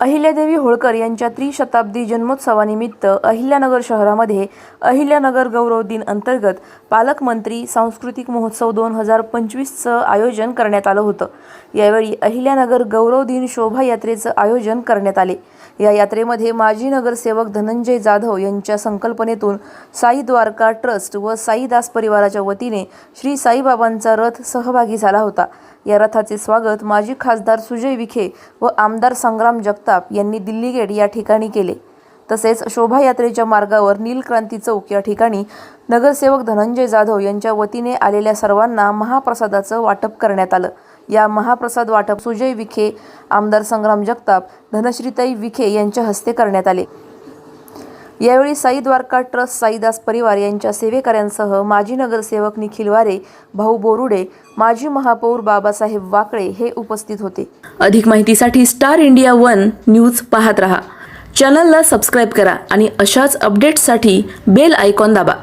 अहिल्यादेवी होळकर यांच्या त्रिशताब्दी जन्मोत्सवानिमित्त अहिल्यानगर शहरामध्ये अहिल्यानगर गौरव दिन अंतर्गत पालकमंत्री सांस्कृतिक महोत्सव दोन हजार पंचवीसचं आयोजन करण्यात आलं होतं. यावेळी अहिल्यानगर गौरव दिन शोभायात्रेचं आयोजन करण्यात आले. या यात्रेमध्ये माजी नगरसेवक धनंजय जाधव यांच्या संकल्पनेतून साई द्वारका ट्रस्ट व साईदास परिवाराच्या वतीने श्री साईबाबांचा रथ सहभागी झाला होता. या रथाचे स्वागत माजी खासदार सुजय विखे व आमदार संग्राम जगताप यांनी दिल्ली गेट या ठिकाणी केले. तसेच शोभायात्रेच्या मार्गावर नीलक्रांती चौक या ठिकाणी नगरसेवक धनंजय जाधव यांच्या वतीने आलेल्या सर्वांना महाप्रसादाचं वाटप करण्यात आलं. या महाप्रसाद वाटप सुजय विखे आमदार संग्राम जगताप धनश्रीताई विखे यांच्या हस्ते करण्यात आले. यावेळी साई द्वारका ट्रस्ट साईदास परिवार यांच्या सेवेकऱ्यांसह माजी नगरसेवक निखिल वारे भाऊ बोरुडे माजी महापौर बाबासाहेब वाकळे हे उपस्थित होते. अधिक माहितीसाठी स्टार इंडिया वन न्यूज पाहत रहा. चॅनलला सबस्क्राईब करा आणि अशाच अपडेट्ससाठी बेल आयकॉन दाबा.